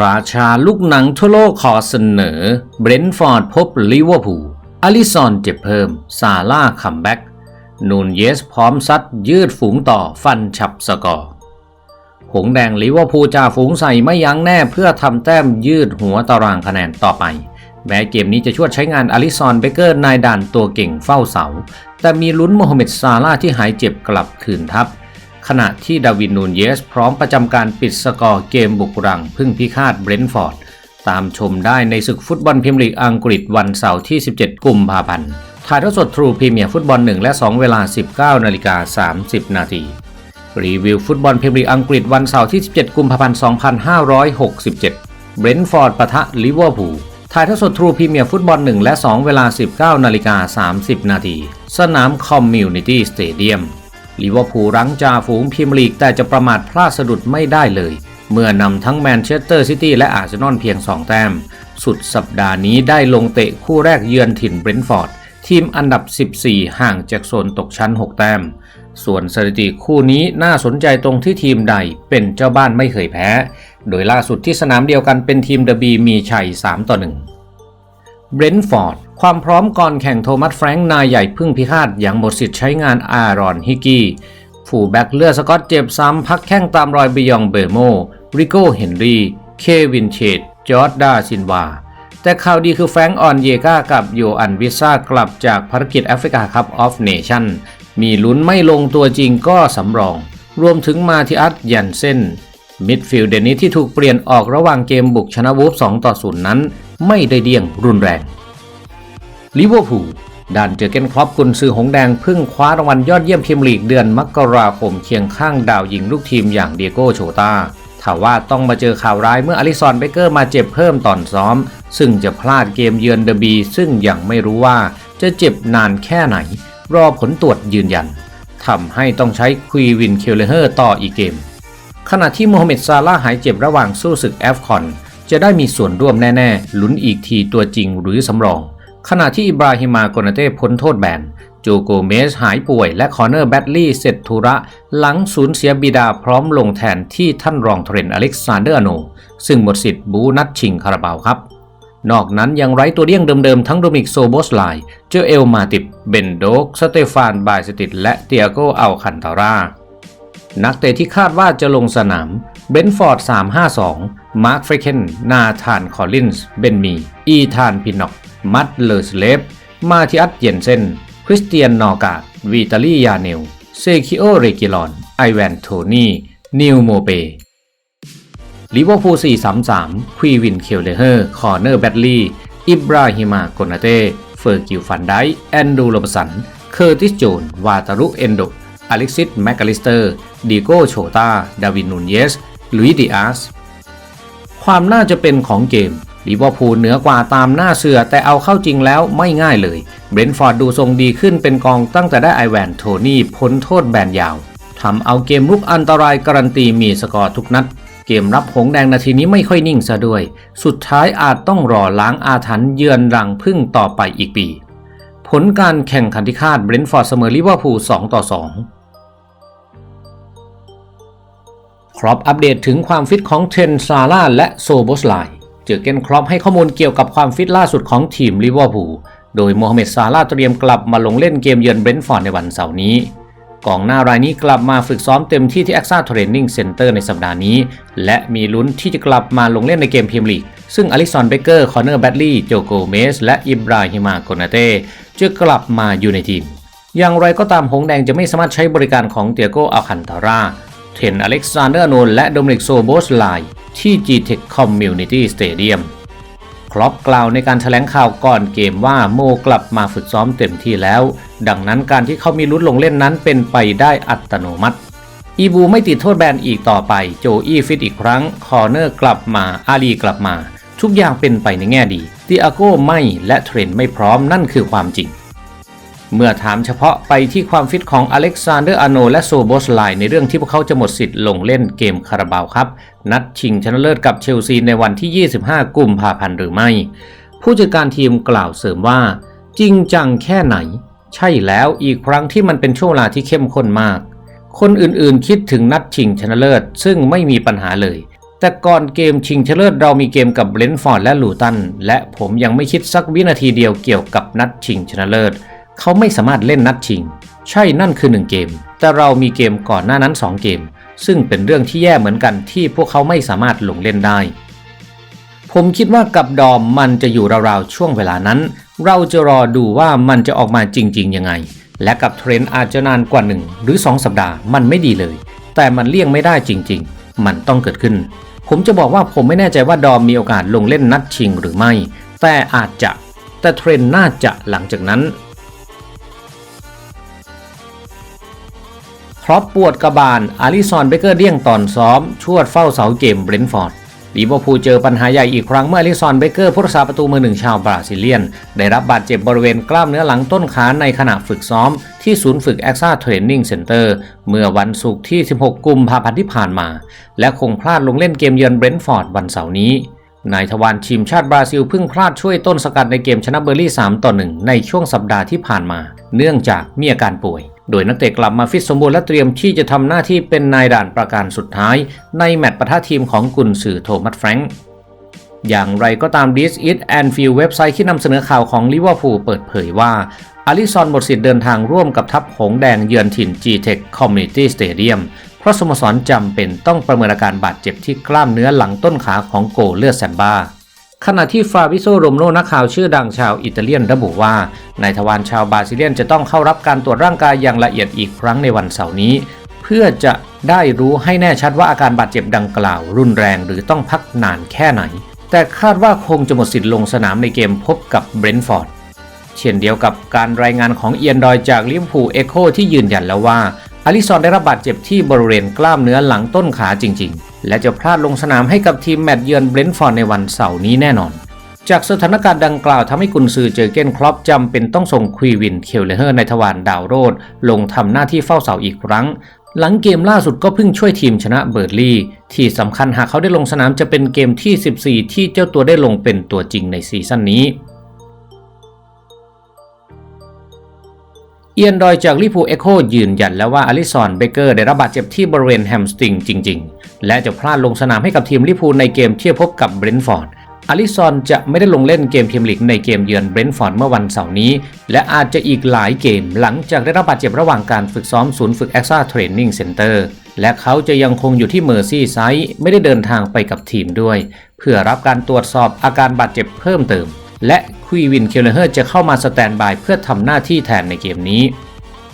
ราชาลูกหนังทั่วโลกขอเสนอ เบรนท์ฟอร์ดพบลิเวอร์พูลอลิซอนเจ็บเพิ่ม ซาร่าคัมแบ็กนูนเยสพร้อมซัดยืดฝูงต่อฟันฉับสกอร์ หงแดงลิเวอร์พูลจ่าฝูงใส่ไม่ยั้งแน่เพื่อทำแต้มยืดหัวตารางคะแนนต่อไป แม้เกมนี้จะช่วดใช้งานอลิซอนเบเกอร์นายด่านตัวเก่งเฝ้าเสา แต่มีลุ้นโมฮัมเหม็ดซาร่าที่หายเจ็บกลับคืนทัพ ขณะที่ดาวินนูนเยส พร้อมประจำการปิดสกอร์เกมบุกรัง พึ่งพิฆาตเบรนท์ฟอร์ด ตามชมได้ในศึกฟุตบอลพรีเมียร์ลีกอังกฤษวันเสาร์ที่ 17 กุมภาพันธ์ ถ่ายทอดสดทรูพรีเมียร์ฟุตบอล 1 และ 2 เวลา 19 นาฬิกา 30 นาทีรีวิวฟุตบอลพรีเมียร์ลีกอังกฤษวันเสาร์ที่ 17 กุมภาพันธ์ 2567 เบรนท์ฟอร์ดปะทะลิเวอร์พูลถ่ายทอดสดทรูพรีเมียร์ฟุตบอล 1 และ 2 เวลา 19 นาฬิกา 30 นาที สนามคอมมิวนิตี้สเตเดียม ลิเวอร์พูลรั้งจ่าฝูงพรีเมียร์ลีกแต่จะประมาทพลาดสะดุดไม่ได้เลย เมื่อนำทั้งแมนเชสเตอร์ซิตี้และอาร์เซนอลเพียง 2 แต้ม สุดสัปดาห์นี้ได้ลงเตะคู่แรกเยือนถิ่นเบรนท์ฟอร์ด ทีมอันดับ 14 ห่างจากโซนตกชั้น 6 แต้ม ส่วนสถิติคู่นี้น่าสนใจตรงที่ทีมใดเป็นเจ้าบ้านไม่เคยแพ้ โดยล่าสุดที่สนามเดียวกันเป็นทีมเดอะบีมีชัย 3 ต่อ 1 เบรนท์ฟอร์ด ความพร้อมก่อนแข่งโทมัสแฟรงค์นายใหญ่พึ่งพิฆาตอย่างหมดสิทธิ์ใช้งานอารอนฮิกกี้ฟูลแบ็กเลือดสกอตเจ็บซ้ำพักแข้งตามรอยบิยองเบิร์โม ริโก้เฮนรีเควินเชดจอร์ดดาซินวา แต่ข่าวดีคือแฟรงค์ออนเยกากับโยอันวิซ่ากลับจากภารกิจแอฟริกาคัพออฟเนชั่นมีลุ้นไม่ลงตัวจริงก็สำรอง รวมถึงมาทิอัตยันเซน มิดฟิลด์เดนนี้ที่ถูกเปลี่ยนออกระหว่างเกมบุกชนะวูฟ2ต่อ0นั้น ไม่ได้เดี่ยงรุนแรงลิเวอร์พูลด้านเจอเกนครอปกุนซือหงแดงเพึ่งคว้ารางวัลยอดเยี่ยมพรีเมียร์ลีกเดือนมกราคมเคียงข้างดาวยิงลูกทีมอย่างเดียโก้โชตาถ้าว่าต้องมาเจอข่าวร้ายเมื่ออลิซอนเบเกอร์มาเจ็บเพิ่มตอนซ้อม ซึ่งจะพลาดเกมเยือนเดอะบี ซึ่งยังไม่รู้ว่าจะเจ็บนานแค่ไหน รอผลตรวจยืนยันทำให้ต้องใช้ควีวินเคลเลเฮอร์ต่ออีกเกม ขณะที่โมฮัมเหม็ดซาร่าหายเจ็บระหว่างสู้ศึกแอฟคอน จะได้มีส่วนร่วมแน่ ๆ ลุ้นอีกทีตัวจริงหรือสำรอง ขณะที่อิบราฮิมาโกนาเต้พ้นโทษแบนโจโกเมสหายป่วยและคอเนอร์แบดลี่เสร็จธุระ หลังสูญเสียบิดาพร้อมลงแทนที่ท่านรองเทรนอเล็กซานเดอร์อโน ซึ่งหมดสิทธิ์บูนัดชิงคาราบาวครับ นอกนั้นยังไร้ตัวเลี่ยงเดิมๆ ทั้งโดมิกโซโบสไลเจอเอลมาติบเบนโดกสเตฟานบายสติดและเตียโกอัลคันตารา นักเตะที่คาดว่าจะลงสนามเบนฟอร์ด 352 มาร์คเฟรเคนนาธาน คอลลินส์ เบนมี อีธาน พินอก มัตเลอร์สเลฟ มาทิอัตเยนเซน คริสเตียน นอกาดวีตาลียาเนล เซคิโอ เรกิลอน ไอแวน โทนี่ นิวโมเปลิเวอร์พูล 433 ควีวิน เคลเลเฮอร์ คอร์เนอร์ แบดลีย์ อิบราฮิมา โกนาเต้ เฟอร์กิว ฟันได แอนดูโรบสัน เคอร์ติส โจน วาตารุ เอนโด อเล็กซิสแมคคาลิสเตอร์ดิโก้โชตาดาวินนูนเยสลุยดิอาสความน่าจะเป็นของเกมลิเวอร์พูลเหนือกว่าตามหน้าเสือแต่เอาเข้าจริงแล้วไม่ง่ายเลยเบรนท์ฟอร์ดดูทรงดีขึ้นเป็นกองตั้งแต่ได้ไอแวนโทนี่พ้นโทษแบนยาวทำเอาเกมลุกอันตรายการันตีมีสกอร์ทุกนัด เกมรับหงแดงนาทีนี้ไม่ค่อยนิ่งซะด้วย สุดท้ายอาจต้องรอล้างอาถรรพ์เยือนรังพึ่งต่อไปอีกปี ผลการแข่งขันที่คาดเบรนท์ฟอร์ดเสมอลิเวอร์พูล2ต่อ2 รอปอัปเดตถึงความฟิตของเทรนซาร่าและโซโบสไลเจอเกนครอปให้ข้อมูลเกี่ยวกับความฟิตล่าสุดของทีมลิเวอร์พูล โดยโมฮัมเหม็ดซาร่าเตรียมกลับมาลงเล่นเกมเยือนเบรนท์ฟอร์ดในวันเสาร์นี้ กองหน้ารายนี้กลับมาฝึกซ้อมเต็มที่ที่ AXA Training Center ในสัปดาห์นี้ และมีลุ้นที่จะกลับมาลงเล่นในเกมพรีเมียร์ลีก ซึ่งอลิซอนเบเกอร์ คอนเนอร์แบดลีย์ โจโกเมส และอิบราฮิมาโกนาเต้จะกลับมาอยู่ในทีม อย่างไรก็ตามหงแดงจะไม่สามารถใช้บริการของเตียโกอัลคันตารา เทนอเล็กซานเดอร์โนนและโดมินิกโซโบสไลที่ G-Tech Community Stadium ครอปกล่าวในการแถลงข่าวก่อนเกมว่าโมกลับมาฝึกซ้อมเต็มที่แล้ว ดังนั้นการที่เขามีลุ้นลงเล่นนั้นเป็นไปได้อัตโนมัติ อีบูไม่ติดโทษแบนอีกต่อไปโจอี้ฟิตอีกครั้ง คอเนอร์กลับมาอาลีกลับมา ทุกอย่างเป็นไปในแง่ดีติอาโก้ไม่และเทรนไม่พร้อมนั่นคือความจริง เมื่อถามเฉพาะไปที่ความฟิตของอเล็กซานเดอร์อาโนและโซโบสไลในเรื่องที่พวกเขาจะหมดสิทธิ์ลงเล่นเกมคาราบาวครับ นัดชิงชนะเลิศกับเชลซีในวันที่ 25 กุมภาพันธ์หรือไม่ ผู้จัดการทีมกล่าวเสริมว่า จริงจังแค่ไหน ใช่แล้วอีกครั้งที่มันเป็นช่วงเวลาที่เข้มข้นมาก คนอื่นๆคิดถึงนัดชิงชนะเลิศซึ่งไม่มีปัญหาเลยแต่ก่อนเกมชิงชนะเลิศเรามีเกมกับเบรนท์ฟอร์ดและลูตัน และผมยังไม่คิดสักวินาทีเดียวเกี่ยวกับนัดชิงชนะเลิศ เขาไม่สามารถเล่นนัดชิง ใช่นั่นคือ 1 เกม แต่เรามีเกมก่อนหน้านั้น 2 เกม ซึ่งเป็นเรื่องที่แย่เหมือนกันที่พวกเขาไม่สามารถลงเล่นได้ ผมคิดว่ากับดอมมันจะอยู่ราวๆช่วงเวลานั้น เราจะรอดูว่ามันจะออกมาจริงๆยังไง และกับเทรนด์อาจจะนานกว่า 1 หรือ 2 สัปดาห์มันไม่ดีเลย แต่มันเลี่ยงไม่ได้จริง ๆ มันต้องเกิดขึ้น ผมจะบอกว่าผมไม่แน่ใจว่าดอมมีโอกาสลงเล่นนัดชิงหรือไม่ แต่อาจจะ แต่เทรนด์น่าจะหลังจากนั้น ครอปปวดกระบาล อาริซอนเบเกอร์เดี้ยงตอนซ้อม ชวดเฝ้าเสาเกมเบรนท์ฟอร์ดลิเวอร์พูลเจอปัญหาใหญ่อีกครั้งเมื่ออาริซอนเบเกอร์ผู้รักษาประตูมือหนึ่งชาวบราซิเลียน ได้รับบาดเจ็บบริเวณกล้ามเนื้อหลังต้นขาในขณะฝึกซ้อม ที่ศูนย์ฝึกแอคซ่าเทรนนิ่งเซ็นเตอร์เมื่อวันศุกร์ที่ 16 กุมภาพันธ์ที่ผ่านมา และคงพลาดลงเล่นเกมเยือนเบรนท์ฟอร์ดวันเสาร์นี้นายทวารทีมชาติบราซิลเพิ่งพลาดช่วยต้นสกัดในเกมชนะเบอร์ลี่ 3 ต่อ 1 ในช่วงสัปดาห์ที่ผ่านมา เนื่องจากมีอาการป่วย โดยนักเตะกลับมาฟิตสมบูรณ์และเตรียมที่จะทำหน้าที่เป็นนายด่านประการสุดท้าย ในแมตช์ปะทะทีมของกุนซือโทมัสแฟรงค์อย่างไรก็ตาม This It and Feel เว็บไซต์ที่นำเสนอข่าวของลิเวอร์พูลเปิดเผยว่าอาริซอนหมดสิทธิ์เดินทางร่วมกับทัพหงแดงเยือนถิ่น G-Tech Community Stadium เพราะสโมสรจำเป็นต้องประเมินอาการบาดเจ็บที่กล้ามเนื้อหลังต้นขาของโกเลือดแซมบ้า ขณะที่ฟาบิโซโรมโนนักข่าวชื่อดังชาวอิตาเลียนระบุว่านายทวารชาวบราซิเลียนจะต้องเข้ารับการตรวจร่างกายอย่างละเอียดอีกครั้งในวันเสาร์นี้ เพื่อจะได้รู้ให้แน่ชัดว่าอาการบาดเจ็บดังกล่าว รุนแรงหรือต้องพักนานแค่ไหน แต่คาดว่าคงจะหมดสิทธิ์ลงสนามในเกมพบกับเบรนท์ฟอร์ดเช่นเดียวกับการรายงานของเอียนดอยจากลิเวอร์พูลเอโคที่ยืนยันแล้วว่าอาริซอนได้รับบาดเจ็บที่บริเวณกล้ามเนื้อหลังต้นขาจริง ๆ และจะพลาดลงสนามให้กับทีมแมตช์เยือนเบรนท์ฟอร์ดในวันเสาร์นี้แน่นอน จากสถานการณ์ดังกล่าวทำให้กุนซือเจอเกนครอปจำเป็นต้องส่งควีวินเคลเลเฮอร์ในทวารดาวโรดลงทำหน้าที่เฝ้าเสาอีกครั้ง หลังเกมล่าสุดก็เพิ่งช่วยทีมชนะเบิร์ดลีย์ที่สำคัญหากเขาได้ลงสนามจะเป็นเกมที่ 14 ที่เจ้าตัวได้ลงเป็นตัวจริงในซีซั่นนี้เอียนดอยจากลิพูเอโคยืนยันแล้วว่าอลิซอนเบเกอร์ได้รับบาดเจ็บที่บริเวณแฮมสตริงจริง ๆ และจะพลาดลงสนามให้กับทีมลิพูในเกมที่พบกับเบรนท์ฟอร์ดอลิซอนจะไม่ได้ลงเล่นเกมพรีเมียร์ลีกในเกมเยือนเบรนท์ฟอร์ดเมื่อวันเสาร์นี้ และอาจจะอีกหลายเกมหลังจากได้รับบาดเจ็บระหว่างการฝึกซ้อมศูนย์ฝึกแอคซ่าเทรนนิ่งเซ็นเตอร์และเขาจะยังคงอยู่ที่เมอร์ซี่ไซด์ไม่ได้เดินทางไปกับทีมด้วย เพื่อรับการตรวจสอบอาการบาดเจ็บเพิ่มเติม และควีวินเคลเลอร์จะเข้ามาสแตนบายเพื่อทำหน้าที่แทนในเกมนี้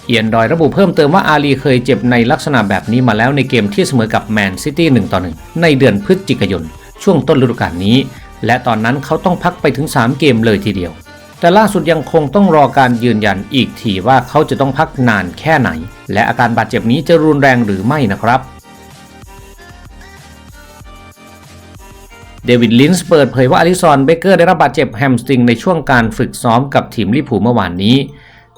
เอียนดอยระบุเพิ่มเติมว่าอาลีเคยเจ็บในลักษณะแบบนี้มาแล้วในเกมที่เสมอกับแมนซิตี้1ต่อ1ในเดือนพฤศจิกายน ช่วงต้นฤดูกาลนี้ และตอนนั้นเขาต้องพักไปถึง 3 เกมเลยทีเดียว แต่ล่าสุดยังคงต้องรอการยืนยันอีกทีว่าเขาจะต้องพักนานแค่ไหน และอาการบาดเจ็บนี้จะรุนแรงหรือไม่นะครับเดวิดลินส์เปิดเผยว่าอลิซอนเบเกอร์ได้รับบาดเจ็บแฮมสตริงในช่วงการฝึกซ้อมกับทีมลิเวอร์พูเมื่อวานนี้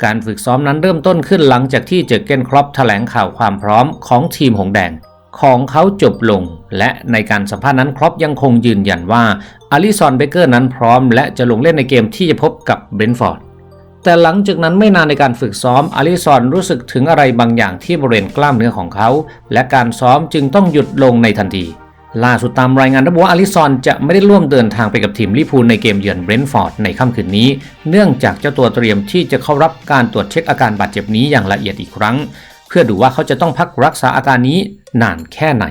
การฝึกซ้อมนั้นเริ่มต้นขึ้นหลังจากที่เจอเกนครอปแถลงข่าวความพร้อมของทีมหงแดง ของเขาจบลง และในการสัมภาษณ์นั้นครอปยังคงยืนยันว่าอลิซอนเบเกอร์นั้นพร้อม และจะลงเล่นในเกมที่จะพบกับเบนท์ฟอร์ดแต่หลังจากนั้นไม่นานในการฝึกซ้อมอลิซอนรู้สึกถึงอะไรบางอย่างที่บริเวณกล้ามเนื้อของเขา และการซ้อมจึงต้องหยุดลงในทันที ล่าสุดตามรายงานระบุว่าอลิซอนจะไม่ได้ร่วมเดินทางไปกับทีมลิพูลในเกมเยือนเบรนท์ฟอร์ดในค่ำคืนนี้ เนื่องจากเจ้าตัวเตรียมที่จะเข้ารับการตรวจเช็คอาการบาดเจ็บนี้อย่างละเอียดอีกครั้ง เพื่อดูว่าเขาจะต้องพักรักษาอาการนี้นานแค่ไหน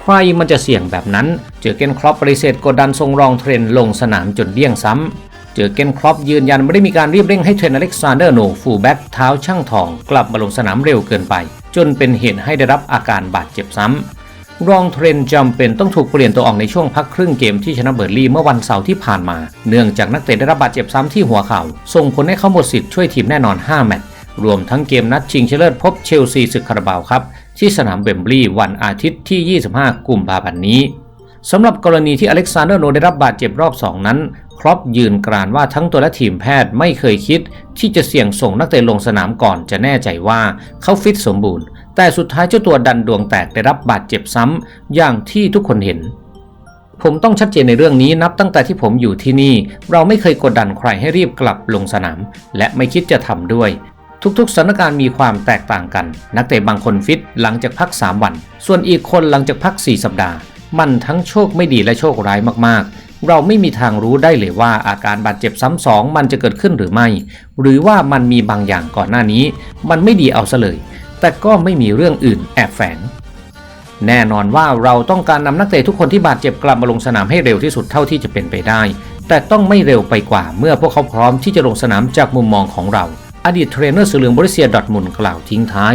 ใครมันจะเสี่ยงแบบนั้น เจอเกนครอปปฏิเสธกดดันทรงรองเทรนลงสนามจนเดี่ยงซ้ำเจอเกนครอปยืนยันไม่ได้มีการรีบเร่งให้เทรนอเล็กซานเดอร์โนฟูแบ็กเท้าช่างทอง กลับมาลงสนามเร็วเกินไป จนเป็นเหตุให้ได้รับอาการบาดเจ็บซ้ำ รองเทรนจำเป็นต้องถูกเปลี่ยนตัวออกในช่วงพักครึ่งเกมที่ชนะเบอร์ลี่เมื่อวันเสาร์ที่ผ่านมา เนื่องจากนักเตะได้รับบาดเจ็บซ้ำที่หัวเข่า ส่งผลให้เขาหมดสิทธิ์ช่วยทีมแน่นอน 5 แมตช์ รวมทั้งเกมนัดชิงชนะเลิศพบเชลซีศึกคาราบาวครับที่สนามเบมบลีวันอาทิตย์ที่ 25 กุมภาพันธ์นี้ สำหรับกรณีที่อเล็กซานเดอร์โนได้รับบาดเจ็บรอบ2นั้น ครอปยืนกรานว่าทั้งตัวและทีมแพทย์ไม่เคยคิด ที่จะเสี่ยงส่งนักเตะลงสนามก่อนจะแน่ใจว่าเขาฟิตสมบูรณ์ แต่สุดท้ายเจ้าตัวดันดวงแตกได้รับบาดเจ็บซ้ำอย่างที่ทุกคนเห็นผมต้องชัดเจนในเรื่องนี้นับตั้งแต่ที่ผมอยู่ที่นี่ เราไม่เคยกดดันใครให้รีบกลับลงสนาม และไม่คิดจะทำด้วย ทุกๆสถานการณ์มีความแตกต่างกัน นักเตะบางคนฟิตหลังจากพัก 3 วัน ส่วนอีกคนหลังจากพัก 4 สัปดาห์ มันทั้งโชคไม่ดีและโชคร้ายมากๆ เราไม่มีทางรู้ได้เลยว่าอาการบาดเจ็บซ้ำสองมันจะเกิดขึ้นหรือไม่ หรือว่ามันมีบางอย่างก่อนหน้านี้ มันไม่ดีเอาซะเลย แต่ก็ไม่มีเรื่องอื่นแอบแฝงแน่นอนว่าเราต้องการนำนักเตะทุกคนที่บาดเจ็บกลับมาลงสนามให้เร็วที่สุดเท่าที่จะเป็นไปได้ แต่ต้องไม่เร็วไปกว่าเมื่อพวกเขาพร้อมที่จะลงสนามจากมุมมองของเรา อดีตเทรนเนอร์สีเหลืองบริเซียดอทมุนกล่าวทิ้งท้าย